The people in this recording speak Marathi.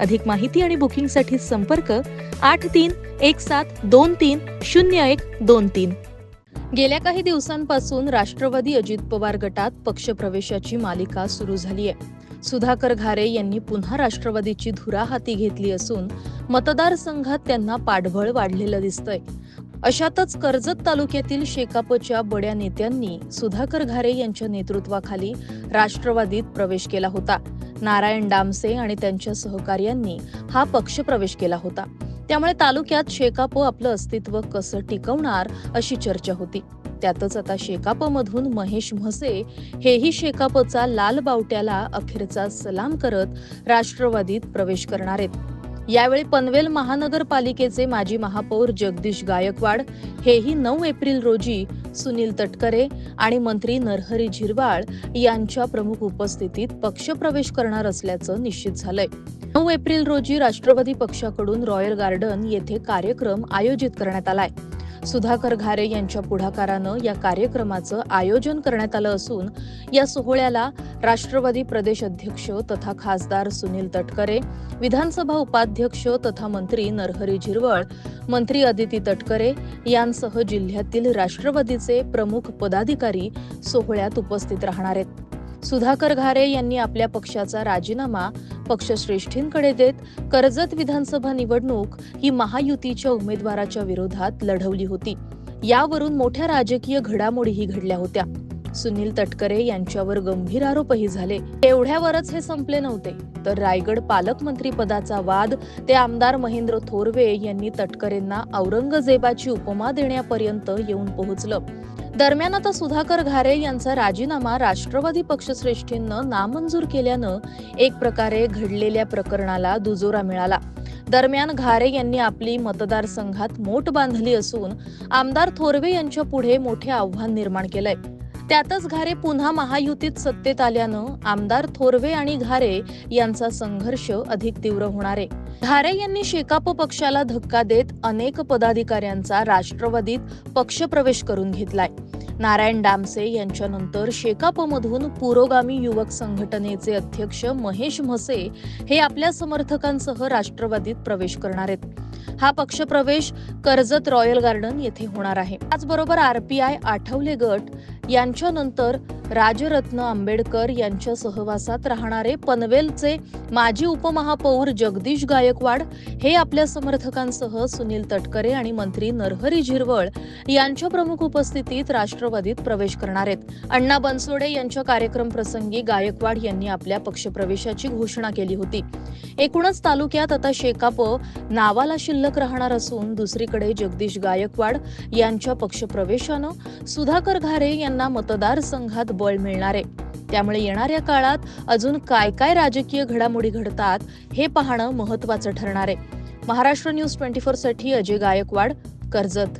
अधिक माहिती आणि बुकिंगसाठी संपर्क आठ तीन एक सात दोन तीन शून्य एक दोन तीन. गेल्या काही दिवसांपासून राष्ट्रवादी अजित पवार गटात पक्षप्रवेशाची मालिका सुरू झाली आहे सुधाकर घारे यांनी पुन्हा राष्ट्रवादीची धुरा हाती घेतली असून मतदारसंघात त्यांना पाठबळ वाढलेलं दिसतंय. अशातच कर्जत तालुक्यातील शेकापच्या बड्या नेत्यांनी सुधाकर घारे यांच्या नेतृत्वाखाली राष्ट्रवादीत प्रवेश केला होता. नारायण डामसे आणि त्यांच्या सहकार्यांनी हा पक्ष प्रवेश केला होता. त्यामुळे तालुक्यात शेकाप आपलं अस्तित्व कसं टिकवणार अशी चर्चा होती. त्यातच आता शेकाप मधून महेश म्हसे हेही शेकापचा लाल बावट्याला अखेरचा सलाम करत राष्ट्रवादीत प्रवेश करणार आहेत. यावेळी पनवेल महानगरपालिकेचे माजी महापौर जगदीश गायकवाड हेही नऊ एप्रिल रोजी सुनील तटकरे आणि मंत्री नरहरी झिरवाळ यांच्या प्रमुख उपस्थितीत पक्षप्रवेश करणार असल्याचं निश्चित झालंय. नऊ एप्रिल रोजी राष्ट्रवादी पक्षाकडून रॉयल गार्डन येथे कार्यक्रम आयोजित करण्यात आलाय. सुधाकर घारे यांच्या पुढाकारानं या कार्यक्रमाचं आयोजन करण्यात आलं असून या सोहळ्याला राष्ट्रवादी प्रदेश अध्यक्ष तथा खासदार सुनील तटकरे विधानसभा उपाध्यक्ष तथा मंत्री नरहरी झिरवळ मंत्री अदिती तटकरे यांसह जिल्ह्यातील राष्ट्रवादीचे प्रमुख पदाधिकारी सोहळ्यात उपस्थित राहणार आहेत. सुधाकर घारे यांनी आपल्या पक्षाचा राजीनामा पक्षश्रेष्ठींकडे देत कर्जत विधानसभा निवडणूक ही महायुतीच्या उमेदवाराच्या विरोधात लढवली होती. यावरून मोठ्या राजकीय घडामोडीही घडल्या होत्या. सुनील तटकरे यांच्यावर गंभीर आरोपही झाले. एवढ्यावरच हे संपले नव्हते. तर रायगड पालकमंत्री पदाचा वाद ते आमदार महेंद्र थोरवे यांनी तटकरेंना औरंगजेबाची उपमा देण्यापर्यंत येऊन पोहोचलं. दरम्यान आता सुधाकर घारे यांचा राजीनामा राष्ट्रवादी पक्षश्रेष्ठींनं नामंजूर केल्यानं एक प्रकारे घडलेल्या प्रकरणाला दुजोरा मिळाला. दरम्यान घारे यांनी आपली मतदारसंघात मोठ बांधली असून आमदार थोरवे यांच्या पुढे मोठे आव्हान निर्माण केलंय. त्यातच घारे पुन्हा महायुतीत सत्तेत आल्यानं आमदार थोरवे आणि घारे यांचा संघर्ष अधिक तीव्र होणार आहे. घारे यांनी शेकाप पक्षाला धक्का देत अनेक पदाधिकाऱ्यांचा राष्ट्रवादीत पक्षप्रवेश करून घेतलाय. नारायण डामसे यांच्यानंतर शेकापमधून पुरोगामी युवक संघटनेचे अध्यक्ष महेश म्हसे हे आपल्या समर्थकांसह राष्ट्रवादीत प्रवेश करणार आहेत. हा पक्षप्रवेश कर्जत रॉयल गार्डन येथे होणार आहे. त्याचबरोबर आरपीआय आठवले गट यांच्यानंतर राजरत्न आंबेडकर यांच्या सहवासात राहणारे पनवेलचे माजी उपमहापौर जगदीश गायकवाड हे आपल्या समर्थकांसह सुनील तटकरे आणि मंत्री नरहरी झिरवळ यांच्या प्रमुख उपस्थितीत राष्ट्रवादीत प्रवेश करणार आहेत. अण्णा बनसोडे यांच्या कार्यक्रम प्रसंगी गायकवाड यांनी आपल्या पक्षप्रवेशाची घोषणा केली होती. एकूणच तालुक्यात आता शेकाप नावाला शिल्लक राहणार असून दुसरीकडे जगदीश गायकवाड यांच्या पक्षप्रवेशानं सुधाकर घारे यांना मतदारसंघात बळ मिळणार. आहे त्यामुळे येणाऱ्या काळात अजून काय काय राजकीय घडामोडी घडतात हे पाहणं महत्वाचं ठरणार आहे. महाराष्ट्र न्यूज ट्वेंटी फोरसाठी अजय गायकवाड कर्जत.